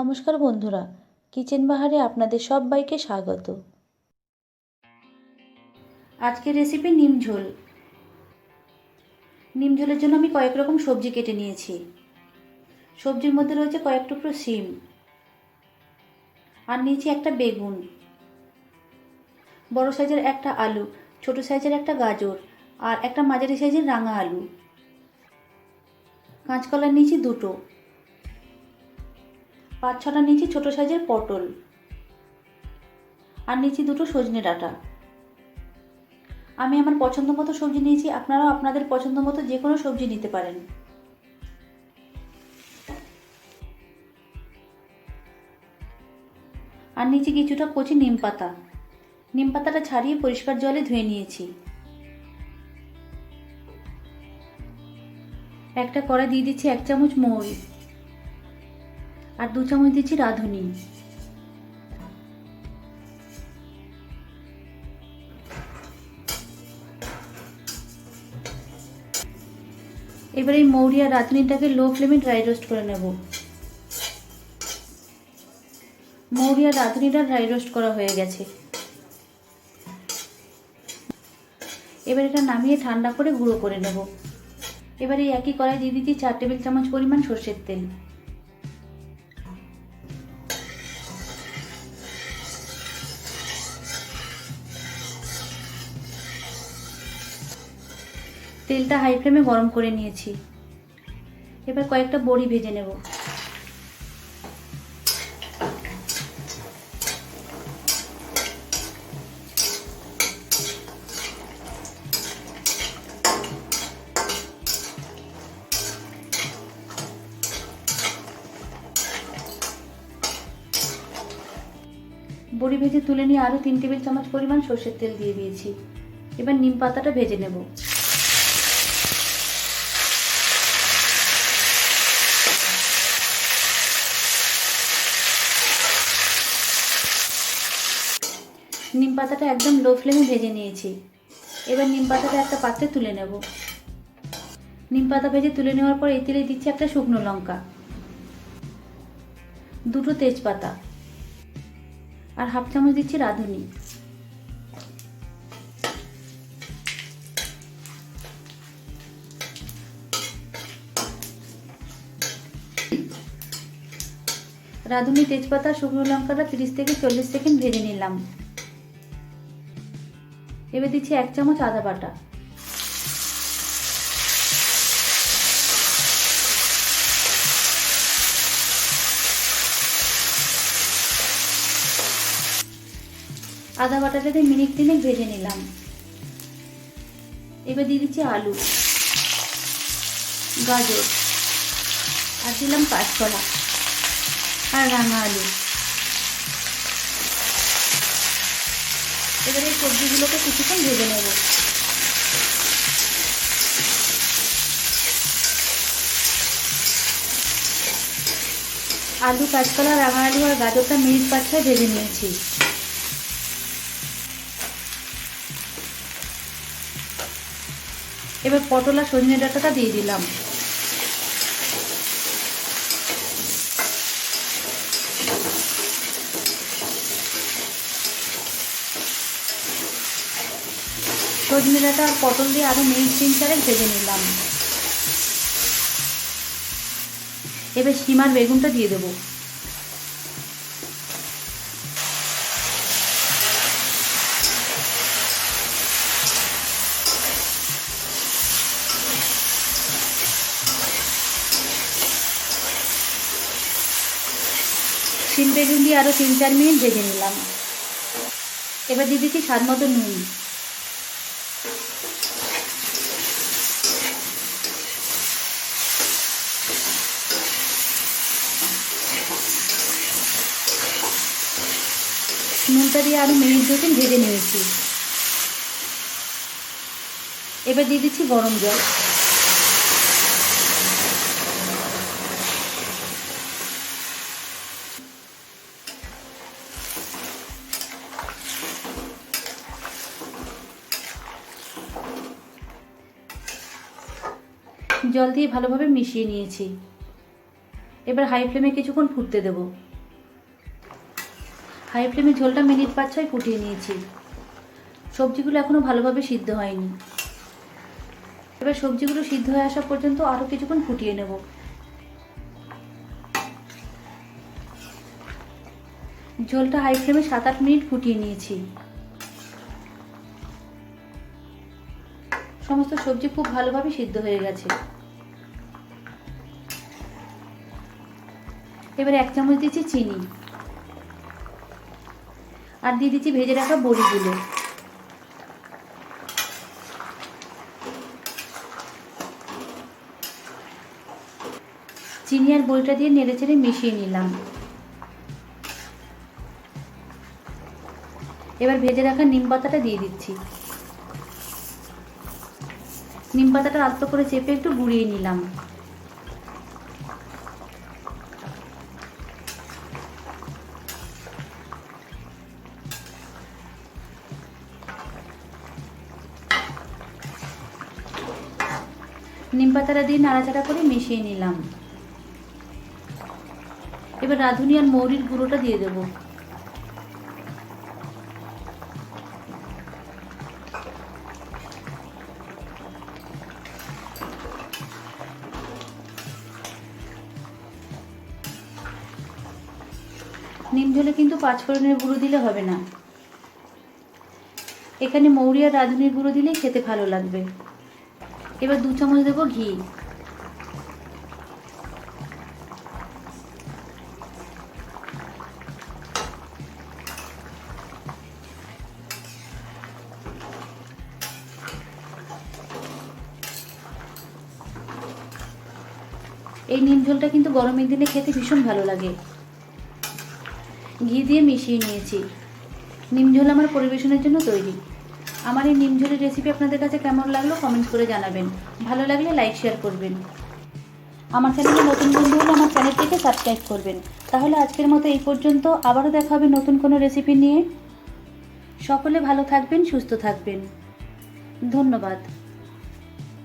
নমস্কার বন্ধুরা, কিচেন বাহারে আপনাদের সবাইকে স্বাগত। আজকের রেসিপি নিম ঝোল। নিম ঝোলের জন্য আমি কয়েক রকম সবজি কেটে নিয়েছি। সবজির মধ্যে রয়েছে কয়েক টুকরো শিম আর নিয়েছি একটা বেগুন। বড় সাইজের একটা আলু, ছোট সাইজের একটা গাজর আর একটা মাঝারি সাইজের রাঙা আলু। কাঁচকলা নিয়েছি দুটো। পাঁচ ছটা নিয়েছি ছোটো সাইজের পটল। আর নিয়েছি দুটো সজনে ডাঁটা। আমি আমার পছন্দ মতো সবজি নিয়েছি, আপনারাও আপনাদের পছন্দ মতো যে কোনো সবজি নিতে পারেন। আর নিচে কিছুটা কচি নিম পাতা। নিম পাতাটা ছাড়িয়ে পরিষ্কার জলে ধুয়ে নিয়েছি। একটা কড়া দিয়ে দিচ্ছি এক চামচ মৌরি। আর দু চামচ দিচ্ছি রাঁধুনি। এবার এই মৌরি আর রাঁধুনিটাকে লো ফ্লেমে ড্রাই রোস্ট করে নেব। মৌরি আর রাঁধুনিটা ড্রাই রোস্ট করা হয়ে গেছে। এবার এটা নামিয়ে ঠান্ডা করে গুঁড়ো করে নেব। এবার এই একই কড়াই দিয়ে দিচ্ছি চার টেবিল চামচ পরিমাণ সর্ষের তেল। তেলটা হাই ফ্লেমে গরম করে নিয়েছি। এবার কয়েকটা বড়ি ভেজে নেব। বড়ি ভেজে তুলে নিয়ে আরও তিন টেবিল চামচ পরিমাণ সর্ষের তেল দিয়ে দিয়েছি। এবার নিম পাতাটা ভেজে নেব। নিম পাতাটা একদম লো ফ্লেমে ভেজে নিয়েছি। এবার নিম পাতাটা একটা পাত্রে তুলে নেব। নিম পাতা ভেজে তুলে নেওয়ার পর এই তেলে দিচ্ছি একটা শুকনো লঙ্কা। দুটো তেজপাতা। আর হাফ চামচ দিচ্ছি রাঁধুনি। রাঁধুনি তেজপাতা, শুকনো লঙ্কাটা তিরিশ থেকে চল্লিশ সেকেন্ড ভেজে নিলাম। এবার দিচ্ছি এক চামচ আদা বাটা। আদা বাটাটাতে মিনিট তিনেক ভেজে নিলাম। এবার দিয়ে দিচ্ছি আলু, গাজর, আর দিলাম কাঁচকলা আর রাঙা আলু। এবার এই সবজিগুলোকে কিছুক্ষণ ভেজে নেব। আলু, কাঁচকলা রাঙা আলু আর গাজরটা মিনিট পাঁচ ছয় ভেজে নিয়েছি। এবার পটল আর সজনে ডাঁটাটা দিয়ে দিলাম। সজনে ডাঁটা আর পটল দিয়ে আরও মিনিট তিন চারেক ভেজে নিলাম। এবার সীমার বেগুনটা দিয়ে দেবো। শিম বেগুন দিয়ে আরও তিন চার মিনিট ভেজে নিলাম। এবার দিয়ে দিচ্ছি স্বাদ মতো নুন। নুনটা দিয়ে আমি মিনিট দু তিন ভেজে নিয়েছি। এবার দিয়ে দিচ্ছি গরম জল। জল দিয়ে ভালোভাবে মিশিয়ে নিয়েছি। এবার হাই ফ্লেমে কিছুক্ষণ ফুটতে দেব। হাই ফ্লেমে ঝোলটা মিনিট পাঁচ ছয় ফুটিয়ে নিয়েছি। সবজিগুলো এখনও ভালোভাবে সিদ্ধ হয়নি। এবার সবজিগুলো সিদ্ধ হয়ে আসা পর্যন্ত আরও কিছুক্ষণ ফুটিয়ে নেব। ঝোলটা হাই ফ্লেমে সাত আট মিনিট ফুটিয়ে নিয়েছি। সমস্ত সবজি খুব ভালোভাবে সিদ্ধ হয়ে গেছে। এবার এক চামচ দিচ্ছি চিনি। আর দিয়ে দিচ্ছি ভেজে রাখা বড়িগুলো। চিনি আর বড়িটা দিয়ে নেড়ে চেড়ে মিশিয়ে নিলাম। এবার ভেজে রাখা নিম পাতাটা দিয়ে দিচ্ছি। নিম পাতাটা আলতো করে চেপে একটু গুঁড়িয়ে নিলাম। নিম পাতাটা দিয়ে নাড়াচাড়া করে মিশিয়ে নিলাম। এবার রাঁধুনি আর মৌরির গুঁড়োটা দিয়ে দেবো। নিম ঝোলে কিন্তু পাঁচফোড়নের গুঁড়ো দিলে হবে না। এখানে মৌরি আর রাঁধুনির গুঁড়ো দিলেই খেতে ভালো লাগবে। এবার দু চামচ দেবো ঘি। এই নিম ঝোলটা কিন্তু গরমের দিনে খেতে ভীষণ ভালো লাগে। ঘি দিয়ে মিশিয়ে নিয়েছি। নিম ঝোল আমার পরিবেশনের জন্য তৈরি। আমার এই নিম ঝোলের রেসিপি আপনাদের কাছে কেমন লাগল কমেন্ট করে জানাবেন। ভালো লাগলে লাইক শেয়ার করবেন। আমার চ্যানেলে নতুন বন্ধু হলে আমার চ্যানেলটিকে সাবস্ক্রাইব করবেন। তাহলে আজকের মতো এই পর্যন্ত। আবারও দেখা হবে নতুন কোনো রেসিপি নিয়ে। সকলে ভালো থাকবেন, সুস্থ থাকবেন। ধন্যবাদ।